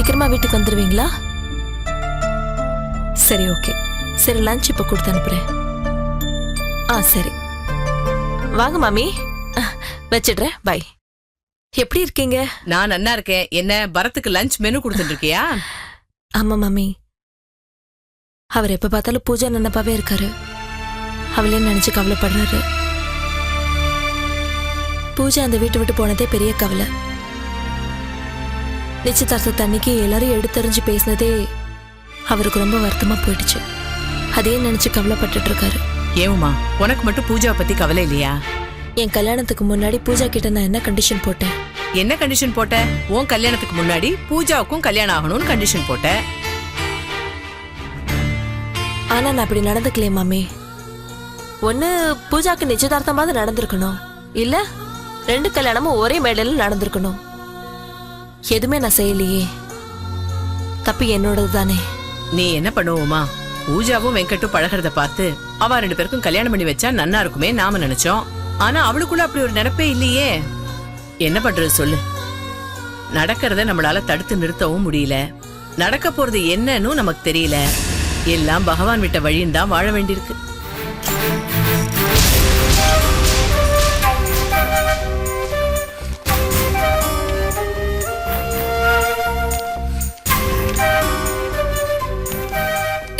சீக்கிரமா வீட்டுக்கு வந்துருவீங்களா? சரி ஓகே. சரி லஞ்ச் இப்போ கொடுத்து அனுப்புறேன். ஆ சரி. வாங்க மாமி. வச்சிடுறேன். பை எப்படி இருக்கீங்க? நான் நன்னா இருக்கேன். என்ன பரத்துக்கு லஞ்ச் மெனு கொடுத்துட்டு இருக்கியா? ஆமா மாமி. அவர் எப்ப பார்த்தாலும் பூஜா நினைப்பாவே இருக்காரு. அவளே நினைச்சு கவலைப்படுறாரு. பூஜா அந்த வீட்டை விட்டு போனதே பெரிய கவலை. நிச்சயதார்த்த அன்னைக்கு எல்லாரும் எடுத்தறிஞ்சு பேசினதே அவருக்கு ரொம்ப வருத்தமா போயிடுச்சு. அதே நினைச்சு கவலைப்பட்டுட்டு இருக்காரு. ஏவுமா உனக்கு மட்டும் பூஜாவை பத்தி கவலை இல்லையா? என் கல்யாணத்துக்கு முன்னாடி பூஜா கிட்ட நான் என்ன கண்டிஷன் போட்டேன்? என்ன கண்டிஷன் போட்ட? உன் கல்யாணத்துக்கு முன்னாடி பூஜாவுக்கும் கல்யாணம் ஆகணும்னு கண்டிஷன் போட்ட. ஆனா நான் அப்படி நடந்துக்கலையே மாமி. ஒண்ணு பூஜாக்கு நிச்சயதார்த்தமாவது நடந்திருக்கணும். இல்ல ரெண்டு கல்யாணமும் ஒரே மேடையில நடந்திருக்கணும். எதுவுமே நான் செய்யலையே. தப்பு என்னோடது தானே நீ என்ன பண்ணுவோமா பூஜாவும் வெங்கட்டும் பழகிறத பார்த்து அவ ரெண்டு பேருக்கும் கல்யாணம் பண்ணி வச்சா நன்னா இருக்குமே நாம நினைச்சோம். ஆனா அவளுக்குள்ள அப்படி ஒரு நினைப்பே இல்லையே. என்ன பண்றது சொல்லு. நடக்கிறத நம்மளால தடுத்து நிறுத்தவும் முடியல. நடக்க போறது என்னன்னு நமக்கு தெரியல. எல்லாம் பகவான் விட்ட வழின்னு தான் வாழ வேண்டியிருக்கு.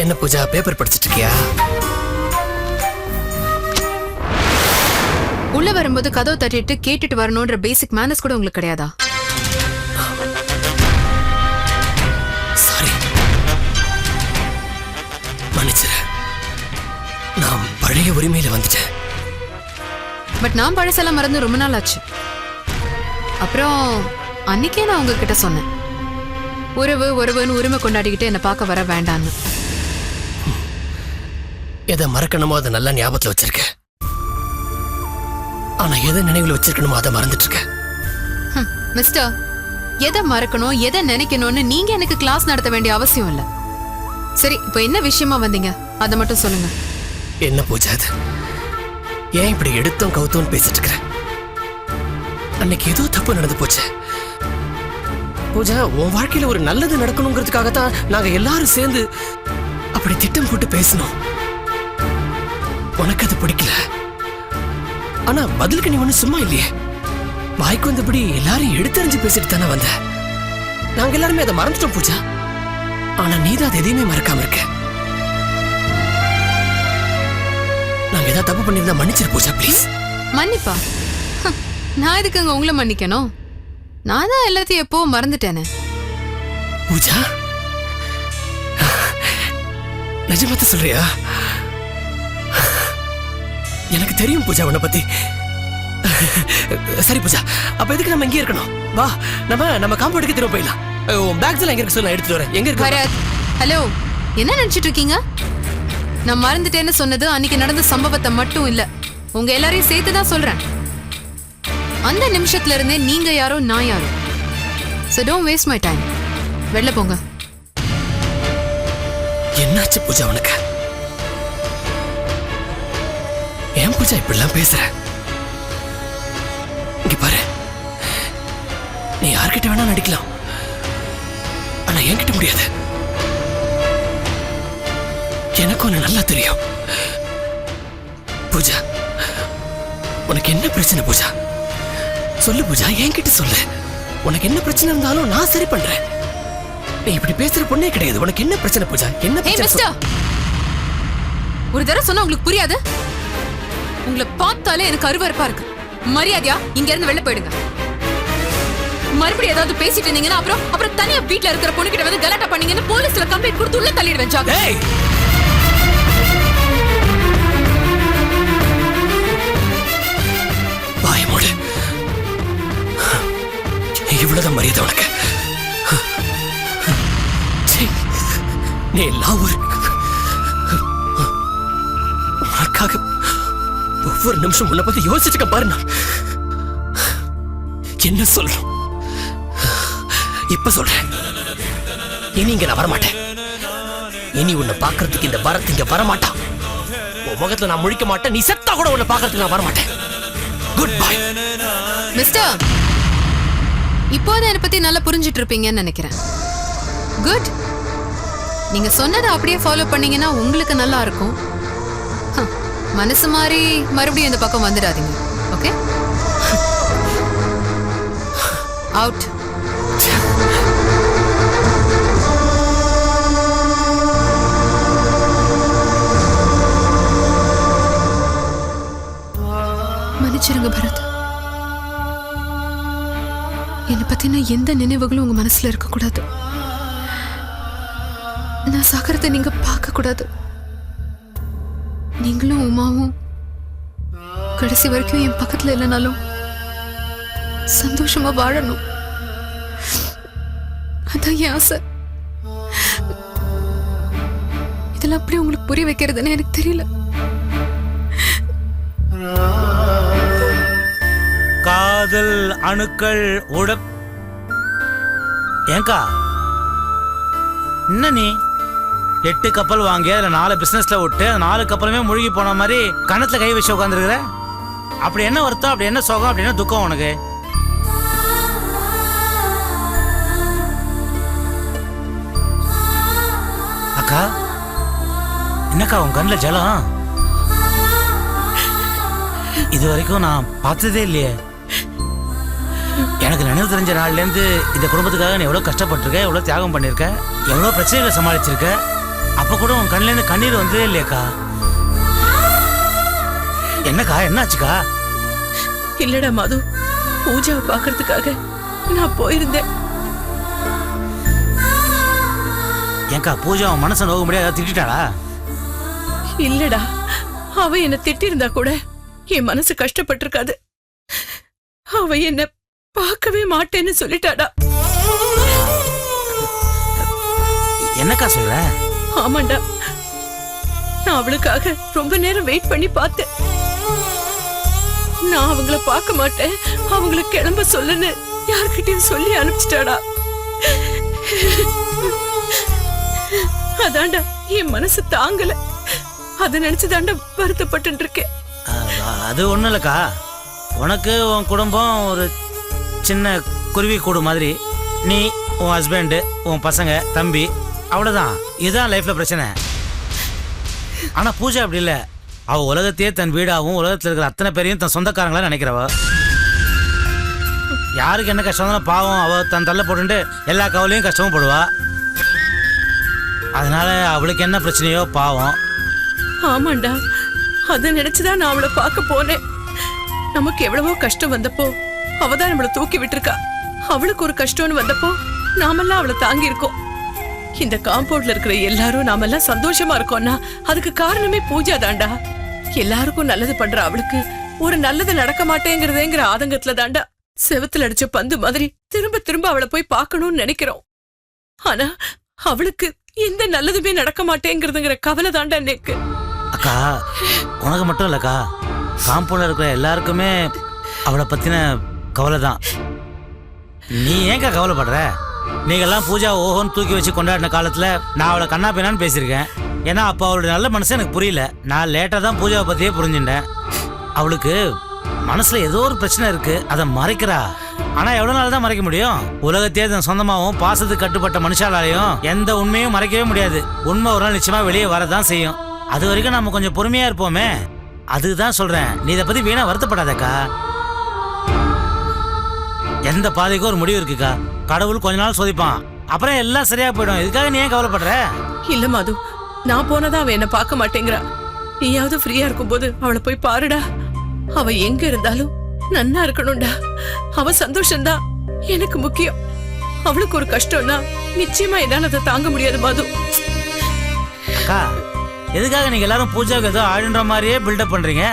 என்ன பூஜா பேப்பர் படிச்சிட்டு இருக்கியா உள்ள வரும்போது கதவு தட்டிட்டு கேட்டுட்டு வரணும்ன்ற பேசிக் மேனஸ் கூட உங்களுக்கு கிடையாதா? சாரி மன்னிச்சிரு. நான் பழைய உரிமையில வந்துட்டேன். பட் நான் பழசெல்லாம் மறந்து ரொம்ப நாள் ஆச்சு. அப்புறம் அன்னைக்கே நான் உங்ககிட்ட சொன்னேன். உறவு உறவுன்னு உரிமை கொண்டாடிக்கிட்டு என்னை பார்க்க வர வேண்டான்னு எதை மறக்கணுமோ அதை நல்லா ஞாபகத்துல வச்சிருக்கேன் ஆனா எதை நினைவுல வச்சிருக்கணுமோ அதை மறந்துட்டு இருக்கேன் மிஸ்டர் எதை மறக்கணும் எதை நினைக்கணும்னு நீங்க எனக்கு கிளாஸ் நடத்த வேண்டிய அவசியம் இல்ல. சரி இப்போ என்ன விஷயமா வந்தீங்க? அதை மட்டும் சொல்லுங்க. என்ன பூஜா அது? ஏன் இப்படி எடுத்தோம் கவுத்தோம் பேசிட்டு இருக்கிற அன்னைக்கு ஏதோ தப்பு நடந்து போச்சு. பூஜா உன் வாழ்க்கையில ஒரு நல்லது நடக்கணுங்கிறதுக்காக தான் நாங்க எல்லாரும் சேர்ந்து அப்படி திட்டம் போட்டு பேசணும். உனக்கு அது பிடிக்கல. ஆனா பதிலுக்கு நீ ஒண்ணு சும்மா இல்லையே. வாய்க்கு வந்தபடி எல்லாரும் எடுத்தறிஞ்சு பேசிட்டு தானே வந்த. நாங்க எல்லாருமே அதை மறந்துட்டோம் பூஜா. ஆனா நீ தான் அதை எதையுமே மறக்காம இருக்க. நாங்க ஏதாவது தப்பு பண்ணியிருந்தா மன்னிச்சிரு பூஜா ப்ளீஸ் மன்னிப்பா? நான் எதுக்குங்க உங்களை மன்னிக்கணும்? நான் தான் எல்லாத்தையும் எப்போ மறந்துட்டேனே. பூஜா? நிஜமாத்த சொல்றியா? எனக்கு தெரியும் பூஜா உன்னை பத்தி. சரி பூஜா அப்ப எதுக்கு நம்ம இங்கே இருக்கணும்? வா நம்ம நம்ம காம்பவுண்டுக்கு திரும்ப போயிடலாம். உன் பேக்ஸ் எல்லாம் எங்க இருக்கு சொல்லு எடுத்துட்டு வரேன். எங்க இருக்கு? ஹலோ என்ன நினைச்சிட்டு இருக்கீங்க? நான் மறந்துட்டேன்னு சொன்னது அன்னைக்கு நடந்த சம்பவத்தை மட்டும் இல்ல. உங்க எல்லாரையும் சேர்த்து தான் சொல்றேன். அந்த நிமிஷத்துல இருந்தே நீங்க யாரோ நான் யாரோ. So don't waste my time வெளில போங்க. என்னாச்சு பூஜா உனக்கு? ஏன் பூஜா இப்படிலாம் பேசுற? இங்க பாரு. நீ யார்கிட்ட வேணா நடிக்கலாம். ஆனா என்கிட்ட முடியாது. எனக்கு ஒண்ணு நல்லா தெரியும். பூஜா உனக்கு என்ன பிரச்சனை பூஜா? சொல்லு பூஜா என்கிட்ட சொல்லு. உனக்கு என்ன பிரச்சனை இருந்தாலும் நான் சரி பண்றேன். நீ இப்படி பேசுற பொண்ணே கிடையாது. உனக்கு என்ன பிரச்சனை பூஜா? என்ன ஒரு தடவை சொன்னா உங்களுக்கு புரியாது? உங்களை பார்த்தாலே எனக்கு அருவருப்பா இருக்கு. மரியாதையா இங்க இருந்து வெளில போயிடுங்க. மறுபடியும் ஏதாவது பேசிட்டு இருந்தீங்கன்னா அப்புறம் அப்புறம் தனியா வீட்ல இருக்கிற பொண்ணு கிட்ட வந்து கலாட்டா பண்ணீங்கன்னு போலீஸ்ல கம்ப்ளைண்ட் கொடுத்து உள்ள தள்ளிடுவேன் வச்சாங்க ஏய்! இவ்வளவுதான் மரியாதை உனக்கு. நீ எல்லாம் ஒரு ஒவ்வொரு நிமிஷம் உன்னை பத்தி யோசிச்சுக்க பாரு என்ன சொல்றோம்? இப்ப சொல்றேன். இனி இங்க நான் வரமாட்டேன். இனி உன்னை பாக்குறதுக்கு இந்த பரத் இங்க வரமாட்டான். உன் முகத்துல நான் முழிக்க மாட்டேன். நீ செத்தா கூட உன்னை பாக்குறதுக்கு நான் வரமாட்டேன். குட் பை மிஸ்டர் இப்போதான் என்னை பத்தி நல்லா புரிஞ்சிட்டு இருப்பீங்கன்னு நினைக்கிறேன். குட் நீங்க சொன்னதை அப்படியே ஃபாலோ பண்ணீங்கன்னா உங்களுக்கு நல்லா இருக்கும். மனசு மாறி மறுபடியும் இந்த பக்கம் வந்துடாதீங்க ஓகே அவுட் மன்னிச்சிருங்க பரத். என்னை பத்தின எந்த நினைவுகளும் உங்க மனசுல இருக்கக்கூடாது. நான் சாகரத்தை நீங்க பார்க்க கூடாது நீங்களும் உமாவும் கடைசி வரைக்கும் என் பக்கத்துல இல்லைனாலும் சந்தோஷமா வாழணும். அதான் என் ஆசை. இதெல்லாம் அப்படி உங்களுக்கு புரிய வைக்கிறதுன்னு எனக்கு தெரியல. காதல் அணுக்கள் உட ஏங்கா என்ன நீ? எட்டு கப்பல் வாங்கி அதில் நாலு பிஸ்னஸ்ல விட்டு அந்த நாலு கப்பலுமே முழுகி போன மாதிரி கணத்துல கை வச்சு உட்காந்துருக்குற அப்படி என்ன வருத்தம் அப்படி என்ன சோகம் அப்படி என்ன துக்கம் உனக்கு? அக்கா என்னக்கா உன் கண்ணில் ஜலம்? இது வரைக்கும் நான் பார்த்ததே இல்லையே. எனக்கு நினைவு தெரிஞ்ச நாள்லேருந்து இந்த குடும்பத்துக்காக நீ எவ்வளோ கஷ்டப்பட்டிருக்க எவ்வளோ தியாகம் பண்ணியிருக்க எவ்வளோ பிரச்சனைகளை சமாளிச்சிருக்க அப்போ கூட உன் கண்ணிலேருந்து கண்ணீர் வந்ததே இல்லையாக்கா? என்னக்கா என்னாச்சுக்கா? இல்லடா மது. பூஜாவை பார்க்கறதுக்காக நான் போயிருந்தேன். ஏnkா பூஜா உன் மனசை நோக முடியாது திட்டாளா இல்லடா. அவ என்ன திட்டிருந்தா கூட என் மனசு கஷ்டப்பட்டிருக்காது. அவ என்ன பார்க்கவே மாட்டேன்னு சொல்லிட்டாடா. என்னக்கா சொல்ற? ஆமாண்டா. நான் அவளுக்காக ரொம்ப நேரம் வெயிட் பண்ணி பார்த்தேன். நான் அவங்கள பார்க்க மாட்டேன். அவங்கள கிளம்ப சொல்லுன்னு யார்கிட்டயும் சொல்லி அனுப்பிச்சிட்டாடா. அதாண்டா என் மனசு தாங்கல. அத நினைச்சுதாண்டா வருத்தப்பட்டு இருக்கேன் அது ஒன்றும் இல்லைக்கா. உனக்கு உன் குடும்பம் ஒரு சின்ன குருவி கூடு மாதிரி. நீ உன் ஹஸ்பண்டு உன் பசங்க தம்பி அவ்வளோதான் இதுதான் லைஃப்பில் பிரச்சனை. ஆனால் பூஜா அப்படி இல்லை. அவள் உலகத்தையே தன் வீடாகவும் உலகத்தில் இருக்கிற அத்தனை பேரையும் தன் சொந்தக்காரங்களா நினைக்கிறவ. யாருக்கு என்ன கஷ்டம் பாவம் அவள் தன் தள்ள போட்டுட்டு எல்லா கவலையும் கஷ்டமும் போடுவா. அதனால அவளுக்கு என்ன பிரச்சனையோ பாவம். ஆமாண்டா. அத நினைச்சுதான் நான் அவளை பார்க்க போனேன். நமக்கு எவ்வளவோ கஷ்டம் வந்தப்போ அவதான் நம்மளை தூக்கி விட்டுருக்கா. அவளுக்கு ஒரு கஷ்டம்னு வந்தப்போ நாமெல்லாம் அவளை தாங்கி இருக்கோம் இந்த காம்பவுண்ட்ல இருக்கிற எல்லாரும் நாமெல்லாம் சந்தோஷமா இருக்கோம்னா அதுக்கு காரணமே பூஜா தாண்டா எல்லாருக்கும் நல்லது பண்ற அவளுக்கு ஒரு நல்லது நடக்க மாட்டேங்கிறதேங்கிற ஆதங்கத்துல தாண்டா செவுத்துல அடிச்ச பந்து மாதிரி திரும்ப திரும்ப அவளை போய் பார்க்கணும்னு நினைக்கிறோம். ஆனா அவளுக்கு எந்த நல்லதுமே நடக்க மாட்டேங்கிறதுங்கிற கவலை தாண்டா எனக்கு. அக்கா உனக்கு மட்டும் இல்லக்கா காம்பவுண்டில் இருக்கிற எல்லாருக்குமே அவளை பற்றின கவலை தான் நீ ஏன்க்கா கவலைப்படுற? நீங்கெல்லாம் பூஜா ஓஹோன்னு தூக்கி வச்சு கொண்டாடின காலத்தில் நான் அவளை கண்ணா பின்னான்னு பேசியிருக்கேன். ஏன்னா அப்போ அவளுடைய நல்ல மனசு எனக்கு புரியல. நான் லேட்டாக தான் பூஜாவை பற்றியே புரிஞ்சுட்டேன். அவளுக்கு மனசில் ஏதோ ஒரு பிரச்சனை இருக்கு. அதை மறைக்கிறா. ஆனால் எவ்வளோ நாள் தான் மறைக்க முடியும்? உலகத்தையே தன் சொந்தமாகவும் பாசத்துக்கு கட்டுப்பட்ட மனுஷாலாலையும் எந்த உண்மையும் மறைக்கவே முடியாது. உண்மை ஒரு நாள் நிச்சயமாக வெளியே வரதான் செய்யும். அது வரைக்கும் நம்ம கொஞ்சம் பொறுமையா இருப்போமே. அதுதான் சொல்றேன். நீ இதை பத்தி வீணா வருத்தப்படாதக்கா. எந்த பாதைக்கும் ஒரு முடிவு இருக்குக்கா? கடவுள் கொஞ்ச நாள் சோதிப்பான். அப்புறம் எல்லாம் சரியா போயிடும். இதுக்காக நீ ஏன் கவலைப்படுற? இல்ல மது. நான் போனதா அவ என்ன பார்க்க மாட்டேங்கிறா. நீயாவது ஃப்ரீயா இருக்கும்போது அவளை போய் பாருடா. அவ எங்க இருந்தாலும் நன்னா இருக்கணும்டா. அவ சந்தோஷம்தான் எனக்கு முக்கியம். அவளுக்கு ஒரு கஷ்டம்னா நிச்சயமா என்னால அதை தாங்க முடியாது மது. அக்கா எதுக்காக நீங்க எல்லாரும் பூஜாவுக்கு ஏதோ ஆளுன்ற மாதிரியே பில்டப் பண்றீங்க?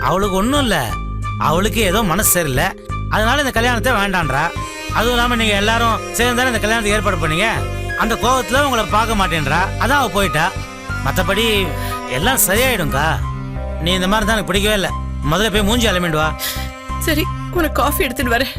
அவளுக்கு ஒன்றும் இல்லை. அவளுக்கு ஏதோ மனசு சரியில்லை. அதனால இந்த கல்யாணத்தை வேண்டான்றா? அதுவும் இல்லாம நீங்க எல்லாரும் சேர்ந்தாலும் இந்த கல்யாணத்தை ஏற்பாடு பண்ணீங்க. அந்த கோவத்துல உங்களை பார்க்க மாட்டேன்றா? அதான் அவ போயிட்டா. மற்றபடி எல்லாம் சரியாயிடும்க்கா. நீ இந்த மாதிரி தான் எனக்கு பிடிக்கவே இல்லை. முதல்ல போய் மூஞ்சி அலமிண்டு வா. சரி உனக்கு காஃபி எடுத்துட்டு வரேன்.